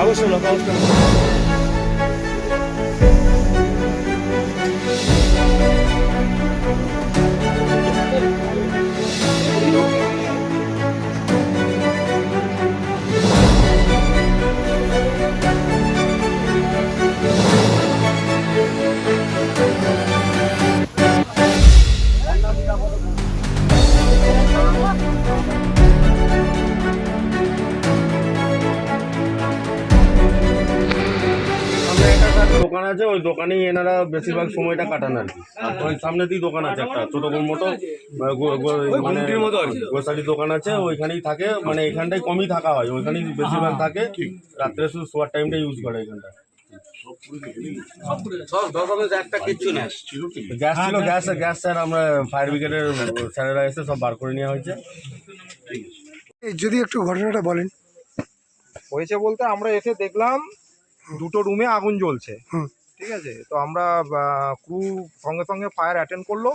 অবশ্যই লোক অবশ্যই সামনে একটা দোকান আছে ওই দোকানেই এনারা বেশিরভাগ সময়টা কাটান আর কি। ওই সামনে দিয়ে দোকান আছে একটা ছোট মতো। মানে গ্রোসারি দোকান আছে ওইখানেই থাকে। মানে এখানটাই কমই থাকা হয় ওইখানেই বেশিরভাগ থাকে। রাত্রে শুধু শোয়ার টাইমটা ইউজ করে এখানটা। গ্যাস ছিল গ্যাস গ্যাস স্যার আমরা ফায়ার ব্রিগেডের স্যারেরা এসে সব বার করে নেওয়া হয়েছে যদি একটু ঘটনাটা বলেন। হয়েছে বলতে আমরা এসে দেখলাম দুটো রুমে আগুন জ্বলছে। ঠিক আছে? তো আমরা ক্রু সঙ্গে সঙ্গে ফায়ার অ্যাটেন্ড করল।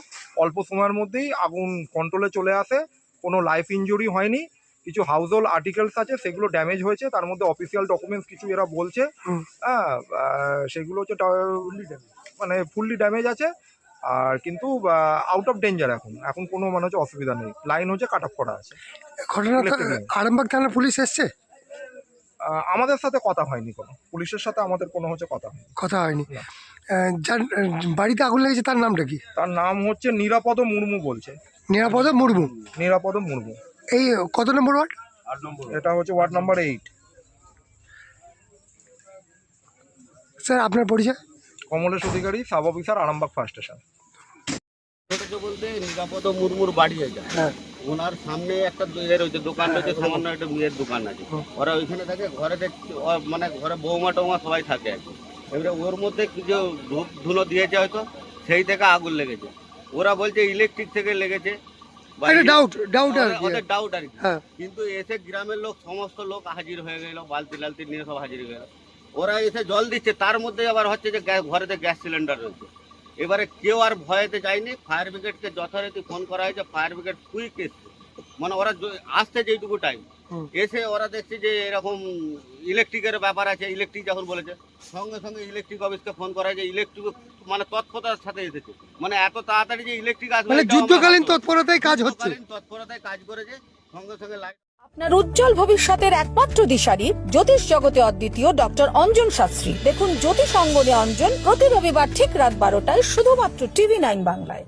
অল্প সময়ের মধ্যেই আগুন কন্ট্রোলে চলে আসে। কোনো লাইফ ইনজুরি হয়নি। কিছু হাউস হোল্ড আর্টিকেলস আছে সেগুলো ড্যামেজ হয়েছে তার মধ্যে অফিসিয়াল ডকুমেন্টস কিছু এরা বলছে। হ্যাঁ সেগুলো হচ্ছে মানে ফুললি ড্যামেজ আছে আর কিন্তু আউট অফ ডেঞ্জার এখন। এখন কোনো মানে হচ্ছে অসুবিধা নেই। লাইন হচ্ছে কাট অফ করা আছে. আরামবাগ থানার পুলিশ এসছে? আমাদের সাথে কথা হয়নি কোনো। পুলিশের সাথে আমাদের কোনো হচ্ছে কথা হয়নি। কথা হয়নি। যার বাড়িতে আগুন লেগেছে তার নামটা কি? তার নাম হচ্ছে নিরাপদ মুর্মু বলছে। নিরাপদ মুর্মু? নিরাপদ মুর্মু। এই কত নম্বর ওয়ার্ড? এটা হচ্ছে ওয়ার্ড নাম্বার এইট। স্যার আপনার পরিচয়? Kamlesh Adhikari sub officer Arambagh fire station. বলতে নিরাপদ মুরমুর বাড়ি হ্যাঁ। ওনার সামনে একটা এর রয়েছে দোকান রয়েছে সামান্য একটা বিয়ের দোকান আছে। ওরা ওইখানে থাকে ঘরে দেখছি ও- মানে ঘরে বৌমা টৌমা সবাই থাকে আর কি। এবারে ওর মধ্যে কিছু ধূপ ধুলো দিয়েছে হয়তো সেই থেকে আগুন লেগেছে। ওরা বলছে ইলেকট্রিক থেকে লেগেছে। ডাউট ডাউট আর কি। ডাউট আর কি। হ্যাঁ। কিন্তু এসে গ্রামের লোক সমস্ত লোক হাজির হয়ে গেল বালতি লালতি নিয়ে সব হাজির হয়ে গেল। ওরা এসে জল দিচ্ছে তার মধ্যে আবার হচ্ছে যে গ্যাস ঘরেতে গ্যাস সিলিন্ডার রয়েছে। এবারে কেউ আর ভয়েতে যায়নি ফায়ার ব্রিগেডকে যথারীতি ফোন করা হয়েছে ফায়ার ব্রিগেড কুইক এসছে। মানে ওরা আসছে আসতে যেটুকু টাইম। এসে ওরা দেখছে যে এরকম ইলেকট্রিকের ব্যাপার আছে ইলেকট্রিক যখন বলেছে সঙ্গে সঙ্গে ইলেকট্রিক অফিসকে ফোন করা হয়েছে ইলেকট্রিক মানে তৎপরতার সাথে এসেছে। মানে এত তাড়াতাড়ি যে ইলেকট্রিক আসবে মানে যুদ্ধকালীন তৎপরতায় কাজ হচ্ছে। তৎপরতায় কাজ করেছে সঙ্গে সঙ্গে লাইট আপনার উজ্জ্বল ভবিষ্যতের একমাত্র দিশারি জ্যোতিষ জগতে অদ্বিতীয় ডক্টর অঞ্জন শাস্ত্রী। দেখুন জ্যোতিষ অঙ্গনে অঞ্জন প্রতি রবিবার ঠিক রাত বারোটায় শুধুমাত্র টিভি নাইন বাংলায়।